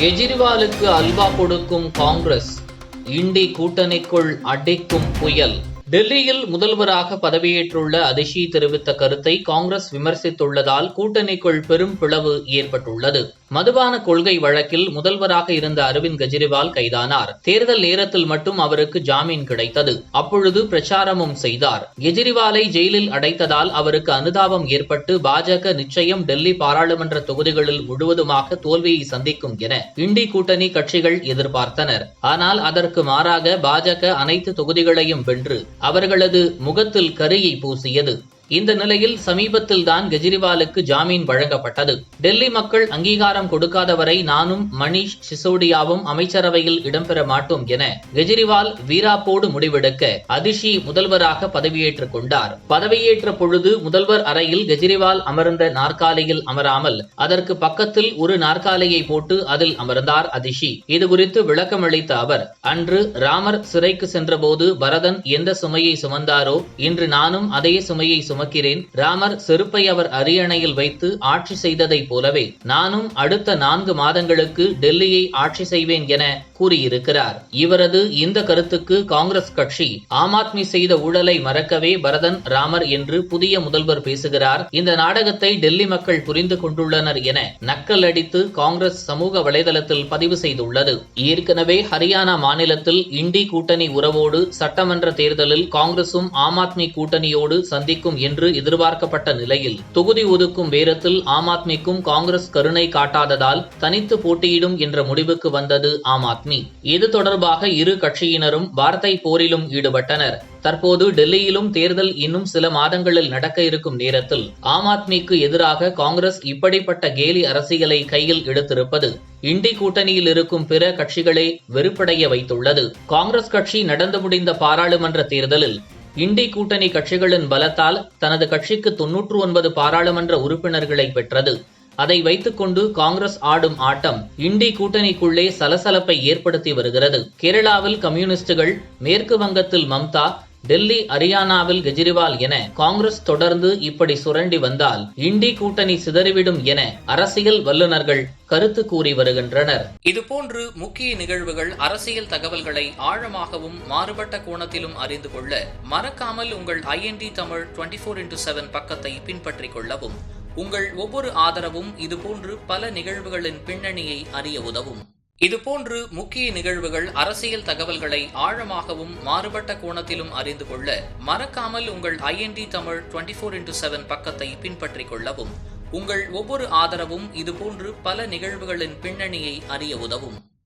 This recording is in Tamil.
கெஜ்ரிவாலுக்கு அல்வா கொடுக்கும் காங்கிரஸ் இண்டி கூட்டணிக்குள் அடிக்கும் புயல். டெல்லியில் முதல்வராக பதவியேற்றுள்ள அதிஷி தெரிவித்த கருத்தை காங்கிரஸ் விமர்சித்துள்ளதால் கூட்டணிக்குள் பெரும் பிளவு ஏற்பட்டுள்ளது. மதுபான கொள்கை வழக்கில் முதல்வராக இருந்த அரவிந்த் கெஜ்ரிவால் கைதானார். தேர்தல் நேரத்தில் மட்டும் அவருக்கு ஜாமீன் கிடைத்தது. அப்பொழுது பிரச்சாரமும் செய்தார். கெஜ்ரிவாலை ஜெயிலில் அடைத்ததால் அவருக்கு அனுதாபம் ஏற்பட்டு பாஜக நிச்சயம் டெல்லி பாராளுமன்ற தொகுதிகளில் முழுவதுமாக தோல்வியை சந்திக்கும் என இண்டி கூட்டணி கட்சிகள் எதிர்பார்த்தனர். ஆனால் அதற்கு மாறாக பாஜக அனைத்து தொகுதிகளையும் வென்று அவர்களது முகத்தில் கரியை பூசியது. இந்த நிலையில் சமீபத்தில் தான் கெஜ்ரிவாலுக்கு ஜாமீன் வழங்கப்பட்டது. டெல்லி மக்கள் அங்கீகாரம் கொடுக்காதவரை நானும் மணிஷ் சிசோடியாவும் அமைச்சரவையில் இடம்பெற மாட்டோம் என கெஜ்ரிவால் வீராப்போடு முடிவெடுக்க அதிஷி முதல்வராக பதவியேற்றுக் கொண்டார். பதவியேற்ற பொழுது முதல்வர் அறையில் கெஜ்ரிவால் அமர்ந்த நாற்காலியில் அமராமல் அதற்கு பக்கத்தில் ஒரு நாற்காலியை போட்டு அதில் அமர்ந்தார் அதிஷி. இதுகுறித்து விளக்கமளித்த அவர் அன்று ராமர் சிறைக்கு சென்றபோது பரதன் எந்த சுமையை சுமந்தாரோ இன்று நானும் அதே சுமையை சுமக்கிறேன். ராமர் செருப்பை அவர் அரியணையில் வைத்து ஆட்சி செய்ததைப் போலவே நானும் அடுத்த நான்கு மாதங்களுக்கு டெல்லியை ஆட்சி செய்வேன் என கூறியிருக்கிறார். இவரது இந்த கருத்துக்கு காங்கிரஸ் கட்சி ஆம் ஆத்மி செய்த ஊழலை மறக்கவே பரதன் ராமர் என்று புதிய முதல்வர் பேசுகிறார். இந்த நாடகத்தை டெல்லி மக்கள் புரிந்து கொண்டுள்ளனர் என நக்கல் அடித்து காங்கிரஸ் சமூக வலைதளத்தில் பதிவு செய்துள்ளது. ஏற்கனவே ஹரியானா மாநிலத்தில் இண்டி கூட்டணி உறவோடு சட்டமன்ற தேர்தலில் காங்கிரசும் ஆம் ஆத்மி கூட்டணியோடு சந்திக்கும் என்று எதிர்பார்க்கப்பட்ட நிலையில் தொகுதி ஒதுக்கும் பேரத்தில் ஆம் ஆத்மிக்கும் காங்கிரஸ் கருணை காட்டாததால் தனித்து போட்டியிடும் என்ற முடிவுக்கு வந்தது ஆம் ஆத்மி. இது தொடர்பாக இரு கட்சியினரும் வார்த்தை போரிலும் ஈடுபட்டனர். தற்போது டெல்லியிலும் தேர்தல் இன்னும் சில மாதங்களில் நடக்க இருக்கும் நேரத்தில் ஆம் ஆத்மிக்கு எதிராக காங்கிரஸ் இப்படிப்பட்ட கேலி அரசியலை கையில் எடுத்திருப்பது இண்டி கூட்டணியில் இருக்கும் பிற கட்சிகளை வெறுப்படைய வைத்துள்ளது. காங்கிரஸ் கட்சி நடந்து முடிந்த பாராளுமன்ற தேர்தலில் இண்டி கூட்டணி கட்சிகளின் பலத்தால் தனது கட்சிக்கு தொன்னூற்று ஒன்பது பாராளுமன்ற உறுப்பினர்களை பெற்றது. அதை வைத்துக்கொண்டு காங்கிரஸ் ஆடும் ஆட்டம் இண்டி கூட்டணிக்குள்ளே சலசலப்பை ஏற்படுத்தி வருகிறது. கேரளாவில் கம்யூனிஸ்டுகள் மேற்கு வங்கத்தில் மம்தா டெல்லி ஹரியானாவில் கெஜ்ரிவால் என காங்கிரஸ் தொடர்ந்து இப்படி சுரண்டி வந்தால் இண்டி கூட்டணி சிதறிவிடும் என அரசியல் வல்லுநர்கள் கருத்து கூறி வருகின்றனர். இதுபோன்று முக்கிய நிகழ்வுகள் அரசியல் தகவல்களை ஆழமாகவும் மாறுபட்ட கோணத்திலும் அறிந்து கொள்ள மறக்காமல் உங்கள் IND Tamil twenty four into seven பக்கத்தை பின்பற்றிக் கொள்ளவும். உங்கள் ஒவ்வொரு ஆதரவும் இதுபோன்று பல நிகழ்வுகளின் பின்னணியை அறிய உதவும். இதுபோன்று முக்கிய நிகழ்வுகள் அரசியல் தகவல்களை ஆழமாகவும் மாறுபட்ட கோணத்திலும் அறிந்து கொள்ள மறக்காமல் உங்கள் IND Tamil twenty four into seven பக்கத்தை பின்பற்றிக் கொள்ளவும். உங்கள் ஒவ்வொரு ஆதரவும் இதுபோன்று பல நிகழ்வுகளின் பின்னணியை அறிய உதவும்.